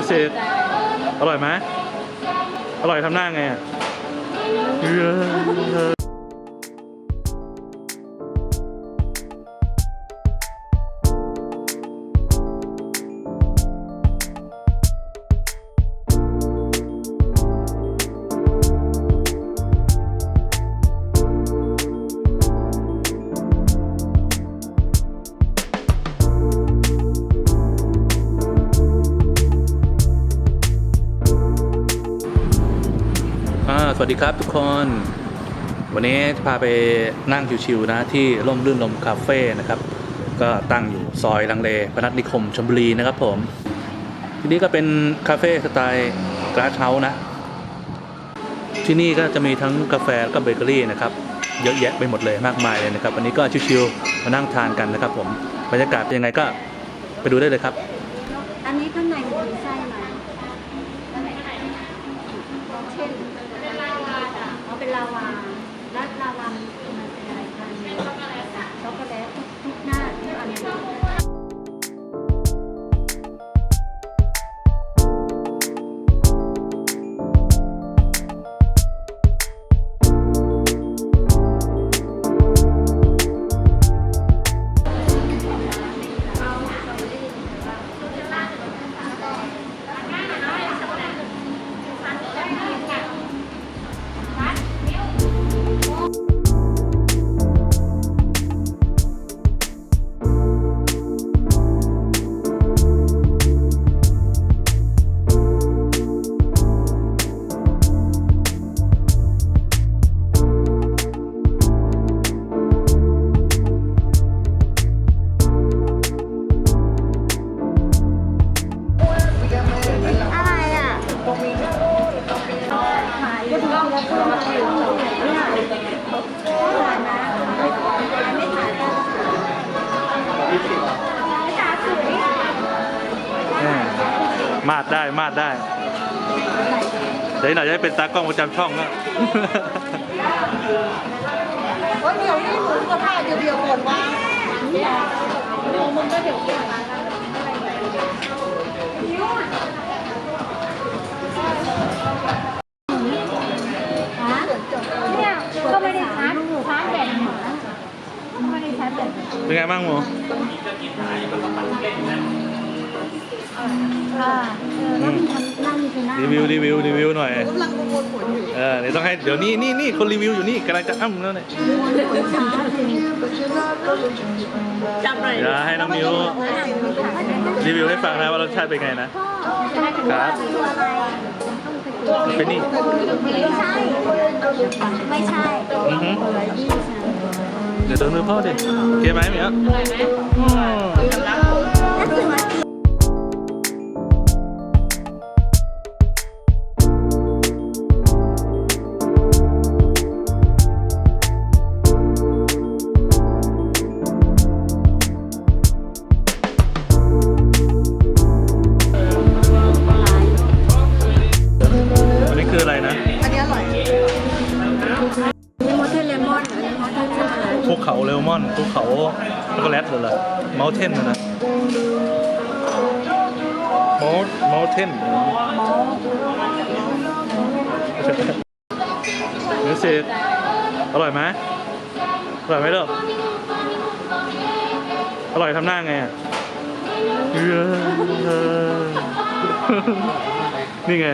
มิวสิกอร่อยไหมอร่อยทำหน้าไงอะ สวัสดีครับทุกคน วันนี้จะพาไปนั่งชิวๆนะที่ร่มรื่นลมคาเฟ่นะครับ ก็ตั้งอยู่ซอยลังเลพนัสนิคมชลบุรีนะครับผม ที่นี่ก็เป็นคาเฟ่สไตล์กราสเฮาส์นะ ที่นี่ก็จะมีทั้งกาแฟแล้วก็เบเกอรี่นะครับ เยอะแยะไปหมดเลยมากมายเลยนะครับ วันนี้ก็ชิวๆมานั่งทานกันนะครับผม บรรยากาศเป็นยังไงก็ไปดูได้เลยครับ อันนี้ข้างในมีไส้ไหมเช่น เป็นลาวาแล้วลาวา มาดได้มาดได้ เดี๋ยวอีกหน่อยจะได้เป็นตากล้องประจำช่องนะโอ้ยเดี๋ยวนี่หมูกระทะเดียวเดียวก่อนว่าเดี๋ยวมึงก็เดี๋ยวเก็บมาแล้วเนี่ยก็ไม่ได้ชาร์จชาร์จแบตหมดไม่ได้ชาร์จแบตเป็นไงบ้างหมู ค่ะเออนั่งทำนั่งอยู่หน้ารีวิวรีวิวรีวิวหน่อยกำลังประมวลผลอยู่เออเดี๋ยวต้องให้เดี๋ยวนี้นี่นี่คนรีวิวอยู่นี่กำลังจะอ้ำแล้วเนี่ยประมวลผลช้าจริงจำหน่อยเดี๋ยวให้น้องมิวรีวิวให้ฟังนะว่ารสชาติเป็นไงนะครับตัวอะไรเป็นนี่ไม่ใช่ ไม่ใช่อือหือเดี๋ยวโดนมือพ่อดิเกมไหมเหมียวอืมนั่นคือม เขาเลมอนภูเขาช็อกโกแลตเหรอเมลเทนนะมอลมอลเทนมิวสิกอร่อยไหมอร่อยไหมลูกอร่อยทำหน้าไงอะนี่ไง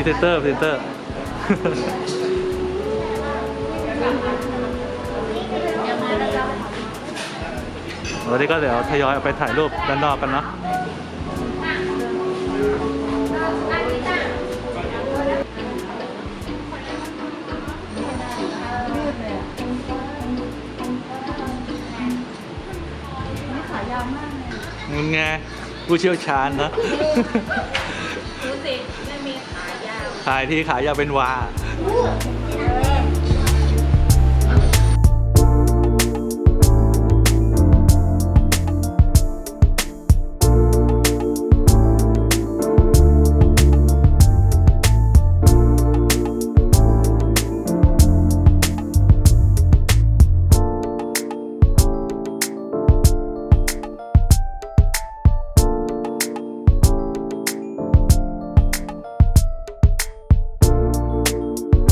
พิเซนเตอร์พิเซนเตอร์ วันนี้ก็เดี๋ยวทยอยเอาไปถ่ายรูปด้านนอกกันเนาะมึงไงผู้เชี่ยวชาญนะ ดูสิ ขายที่ขายยาเป็นวา